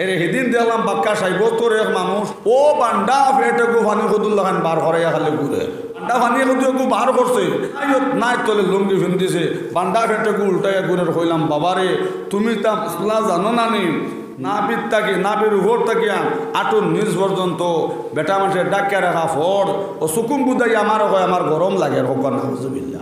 এরে সেদিন দেখলাম বাক্কা সাইব তোর এক মানুষ। ও বান্ডা ফেটে গো ফানি কদুল্লাহ খান বার হরাইয়া খালি ঘুরে বান্ডা ফানি কদু গু বার করছে। নাই তলে লুঙ্গি ফিন্দিছে। বান্ডা ফেটে গু উল্টাইয়া ঘুরে কইলাম, বাবারে, তুমি তা মাসলা জানো না নি? নাবির তাকে নাবির উপর থাকিয়া আটুর নিজ পর্যন্ত। বেটা মানুষের ডাকিয়া রাখা ফর ও সুকুম বুদাই আমার হয় আমার গরম লাগে হোক না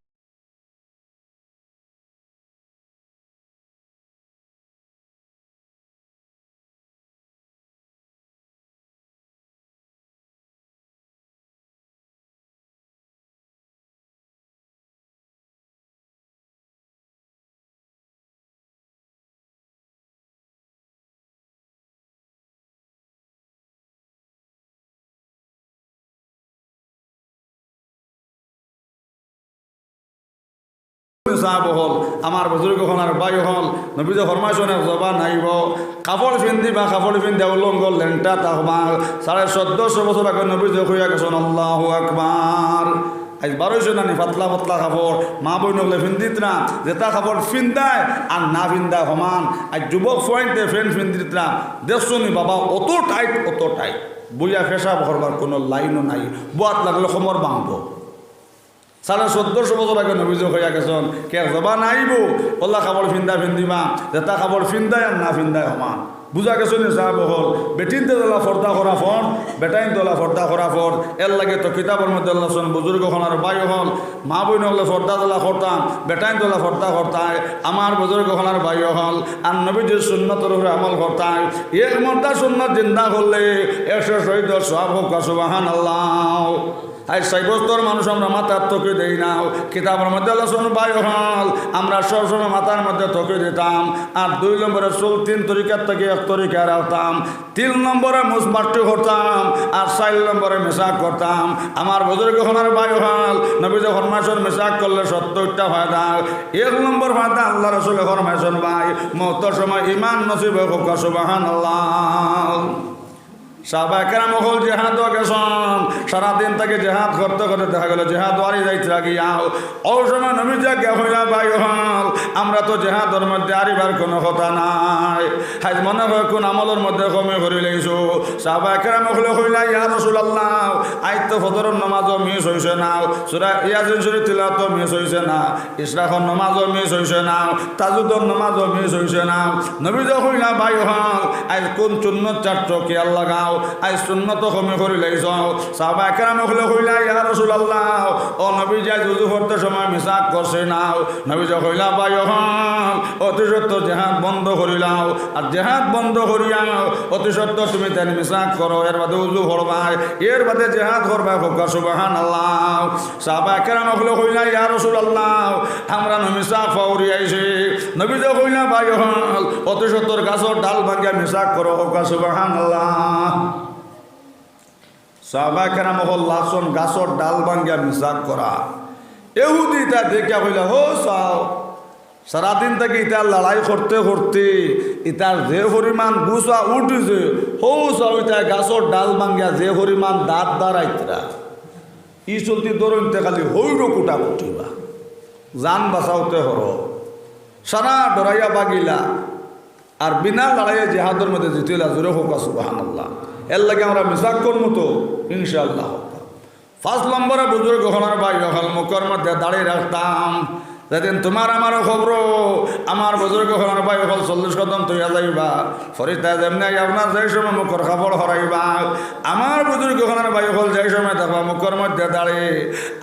সাহাব হল আমার বুজুর্গ হল আর বাই হল। নবী যে ফরমাইশনের জবা নাইব কাপড় পিন্ধি বা কাপড় পিন্ধি উলঙ্গ লেংটা তাহবা সাড়ে চোদ্দশো বছর আগে নবী যে হইয়া গেছেন আল্লাহ আকবার আজ বারোশো নানি, পাতলা পাতলা কাপড় মা বই নগলে ফিন্দিত না যেটা কাপড় ফিন্দায় আর না ফিন্দায় সমান। আজ যুবক ফয়েন্টে ফ্রেন্ড ফিন্দিত না। দেখছ নি বাবা, অত টাইট অত টাইট। বইয়া ফেসা করবার কোনো লাইনও নাই। বোয়াত লাগলে সমর বাঁধব সাড়ে চোদ্দশো বছর আগে নবীজ হইয়া গেছেন। কে জবা নাইব ওল্লা কাপড় ফিন্দা ফিন্দিমা যেটা কাপড় ফিন্দায় না ফিন্দায় সমান বুঝা গেছো নি সাহেব হল বেটিন তোলা ফর্দা করা ফর বেটাইন তোলা ফর্দা করা ফর এর লাগে তো কিতাবের মধ্যে আল্লাহন বুজুর্গ হল আর বায়ু হল। মা বইন হলে ফর্দা তোলা করতাম বেটাইন তোলা ফর্দা করতাম আমার বুজুর্গ হল আর বায়ু হল। আর নবীজির সুন্নতর উপরে আমল করতাম এক মর্দা সুন্নত জিন্দা করলে একশো শহীদ সব হোক সুবাহান আল্লাহ আজ সাইবস্তর মানুষ আমরা মাথার তোকে দেই না কিতাবের মধ্যে আলোচনা বায়ু হল, আমরা সবসময় মাথার মধ্যে তোকে দিতাম। আর দুই নম্বরে চুল তিন তরিকার থেকে এক তরিকা রাখতাম তিন নম্বরে মুসমাটি করতাম, আর চার নম্বরে মেশাক করতাম। আমার বুজুর্গ হনার বায়ু হল নবী যে ফরমাইশন মেশাক করলে সত্তরটা ফায়দা। এক নম্বর ফায়দা আল্লাহ রসুলের ফরমাইশন ভাই মত সময় ইমান নসিব হোক সুবাহান আল্লাহ তাকে দেখা গেল সময় আমরা তো জেহাদর মধ্যে আরিবার কোনো কথা নাই। হাজ মনে হয় কোন আমলের মধ্যে কমে করে লইছো। সাহবাকেরাম হলে হইলা, ইয়া রসুল আল্লাহ তো ফদরের নমাজও মিস হইছে না। সুরা ইয়াজিন তিলা তো মিস হইছে না। ইসরাখর নমাজও মিস হইছে না। তাজুদর নমাজও মিস হইছে না। নবী যে হইলা বাই হল, আজ কোন চূন্য চারট কি আল্লাহ আই সুন্নত কমে করে লাইছ সাহবা একরাম হলে হইলা ইয়া রাসূলুল্লাহ, ও নবী যা যুজু করতে সময় মিসাক করছে নাও। নবী যা হইলা বাই হল অতি সত্য জেহাদ বন্ধ করিলাও আর জেহাদ বন্ধ করিয়াও অতি সত্য তুমি তেন মিসাক করো, এর বাদে উজু করবাই এর বাদে জেহাদ করবা হোক সুবহান আল্লাহ সাহবা একরাম হলে হইলা ইয়া রাসূলুল্লাহ, আমরা নমিসা ফাউরি আইছে। নবী যা হইলা বাই হল অতি সত্যর গাছর ডাল ভাঙ্গিয়া মিসাক করো হোক সুবহান আল্লাহ সাহবাকেরা মহল লাসন গাছর ডাল ভাঙ্গিয়া মিসাক করা। এহুদি তা দেখিয়া কইলা, হো চাও সারাদিন থেকে ইটার লড়াই করতে করতে ইটার যে পরিমাণ গুছা উঠিছে, হৌ চাও ইটা গাছর ডাল ভাঙ্গিয়া যে পরিমাণ দাঁত দাঁড়াইতরা। ই চলতি দরইতে খালি হৈর কুটা কুটিবা জান বাঁচাওতে হর। সারা ডরাইয়া বাগিলা। আর বিনা লড়াইয়ে জেহাদের মধ্যে জিতিলা, জোরে হোক সুবাহান আল্লাহ এর লাগে আমরা মিসাক করব তো ইনশাল্লাহ ফার্স্ট নম্বরে বুজুর্গ হলার ভাই হল মুখর মধ্যে দাঁড়িয়ে রাখতাম যেদিন তোমার আমারও খবর, আমার বুজুর্গ হলার ভাই হল চল্লিশ কদম তৈয়া যাইবা। ফরিস্তা যেমনি আপনার যে সময় মুখর খবর হরাইবা আমার বুজুর্গ হলার ভাই হল যে সময় দেখবা মুখের মধ্যে দাঁড়িয়ে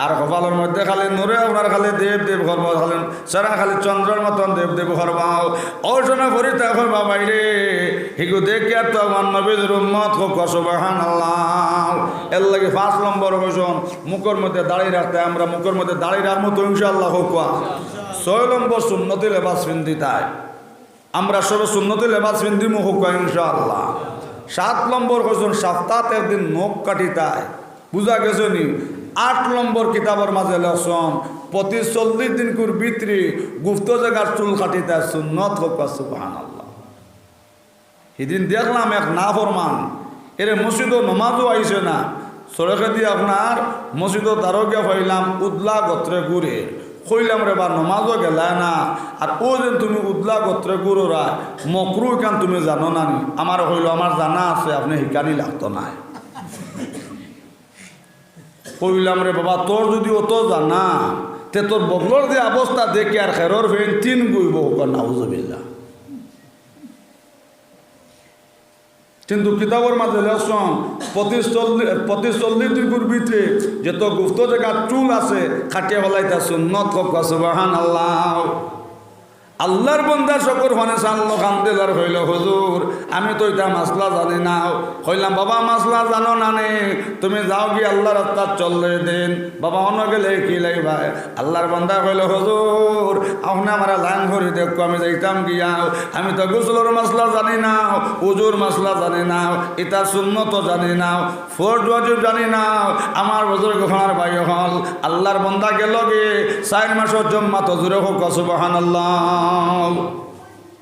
আর কপালের মধ্যে খালি নূরে আপনার খালি দেব দেব করব খালি সারা খালি চন্দ্রের মতন দেব দেব করবাও ওই সময় ফরিস্তা করবা বাইরে হিগু দেখিয়া তো আমার নবীর উম্মত হোক সুবাহান আল্লাহ এর লাগে পাঁচ নম্বর হয়েছন মুখের মধ্যে দাঁড়িয়ে রাখতে আমরা মুখের মধ্যে দাঁড়িয়ে রাখব তো ইনশাআল্লাহ হোক ছয় নম্বর সুন্নতি লেবাস পিন্দি তাই। আমরা সবে সুন্নতি লেবাস পিন্দি মুখ ইনশাআল্লাহ। সাত নম্বর হয়েছন সপ্তাহে একদিন নখ কাটি তাই। বুঝা গেছে নি? আট নম্বর কিতাবের মাঝে লেখছন প্রতি চল্লিশ দিন কুর ভিতরে গুপ্ত জায়গার চুল কাটিতে সুন্নত হোক সুবাহান আল্লাহ সেদিন দেখলাম এক না ফরমান এর মসজিদও নমাজও আইছে না। সড়কে দিয়ে আপনার মসজিদও তারকে হইলাম উদলা গোত্রে ঘুরে। কইলাম রে বা নমাজও গেলায় না। আর ও যেন তুমি উদলা গোত্রে গুরোরা মকরু কেন তুমি জানো না? আমার হইল, আমার জানা আছে, আপনি শিকানি লাগতো না। কইলাম রে বাবা, তোর যদি অত জানা, তে তোর বগলর যে অবস্থা দেখে আর খেরর ফেন তিন গুইব নাউজবিল্লা কিন্তু কিতাবর মাঝে লেসন পঁচিশ চল্লিশ পঁচিশ চল্লিশ ডিগ্রির ভিতরে যত গুপ্ত জায়গা চুল আছে, খাটিয়ে ফেলাইতে সুন্নত সুবাহান আল্লাহ আল্লাহর বন্দা শকর মানে সাল্লো খান্দেলার হইল, হুজুর, আমি তো এটা মাসলা জানি না। হইলাম বাবা মাসলা জানো না নে? তুমি যাও কি আল্লাহ রাস্তা চললে দিন। বাবা, অন্য গেলে কি ভাই আল্লাহর বন্দা হইল হুজুর আপনি আমার লাইন ঘড়ি দেখো, আমি যাইতাম গিয়া। আমি তো গুসলোর মাসলা জানি না, উজুর মাসলা জানি না ইটা সুন্নত জানি না ফোর্ট ওয়াজিব জানি না। আমার বজুর ঘোড়ার ভাই হল, আল্লাহর বন্দা গেল গে, চার মাসের জম্মা তো জুড়ে হোক সুবাহান আল্লাহ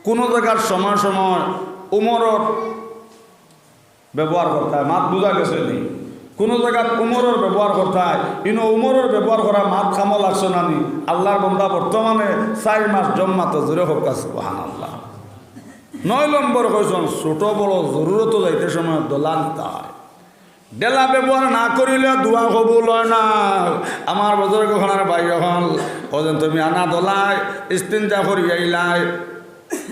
কোনো জায়গার সময় সময় উমরর ব্যবহার করতে হয়। মাত বোঝা গেছে নি? কোনো জায়গার উমরের ব্যবহার করতে হয়। ইনো উমরের ব্যবহার করা মাত খামো লাগছে না নি? আল্লাহর বন্দা বর্তমানে চার মাস জম্মা তো জুড়ে হোক সুবাহান আল্লাহ নয় নম্বর কইসন ছোট বড় জরুরত যাইতে সময় দোলা নিতে হয় ডেলা ব্যবহার না করিলে দোয়া কবুল হয় না। আমার বজর গহনার বাইর হল ওজন তুমি আনা দোলায়, ইস্তিনজা করি আইলাই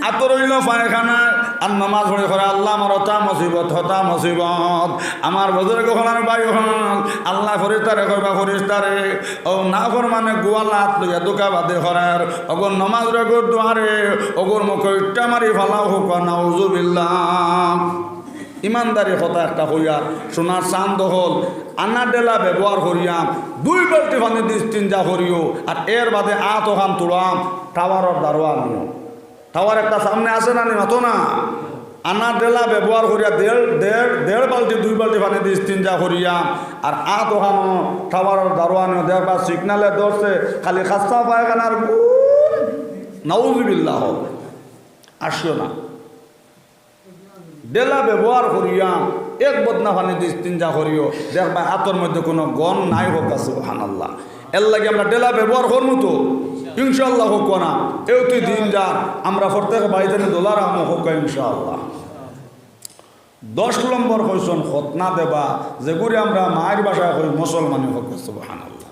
আতর হইল পায়খানা, আর নামাজ পড়ে করে আল্লাহ আমার হতা মসিবত হতা মসিবত। আমার বজর গহনার বাইর হল আল্লাহ ফরিস্তারে করবা ফরিস্তারে ও না কর মানে গোয়ালা হাত লইয়া দোকা বাদে করার। অগর নমাজ রে গোর দুয়ারে অগর মুখ ইট্টা মারি ফালাও হোক নাউজুবিল্লাহ। ইমানদারি কথা একটা হইয়া সোনার চান্দ হল আনা ডেলা ব্যবহার করিয়াম দুই বালতি পানি তিনজা করিও আর এর বাদে আত ওখান তুলাম টাওয়ারের দারোয়া নিও টাওয়ার একটা সামনে আছে না নি? মাতো না? আনা ডেলা ব্যবহার করিয়া দেড় দেড় দেড় বালতি দুই বালতি পানি দিস তিনজা করিয়াম আর আত ওখান টাওয়ারের দারোয়া নিও দেখবা সিগনালে ধরছে খালি খাস্তা পায়খানার নাউজবিল্লাহ। আসিও না। ডেলা ব্যবহার করিয়াম এক বদনা পানি দিস তিনজা করিও। দেখবা হাতের মধ্যে কোনো গন নাই হোক আছে হানাল্লাহ এর লাগে আমরা ডেলা ব্যবহার করব তো? ইনশাল্লাহ হোক না। এও তুই দিন যা আমরা প্রত্যেক বাড়িতে দোলার আম হোক ইনশাল্লাহ দশ নম্বর হয়েছেন খতনা দেবা যেগুলি আমরা মায়ের বাসায় করি মুসলমানি হোক হানাল্লাহ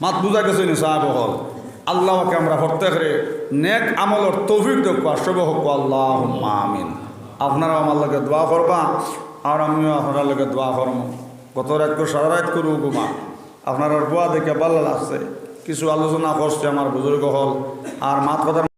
মাত বুঝা গেছে নি সাহেব হল আল্লাহকে আমরা প্রত্যেকরে নেক আমলের তৌফিক দেখো সব হোক আল্লাহ আমিন। আপনারা আমার লগে দোয়া করবা, আর আমিও আপনার লগে দোয়া করব। গত রাত করে সারা রাত করব ঘুমা। আপনার দোয়া দেখে ভালো লাগছে কিছু আলোচনা করছে আমার বুজুর্গ হল। আর মাত কথার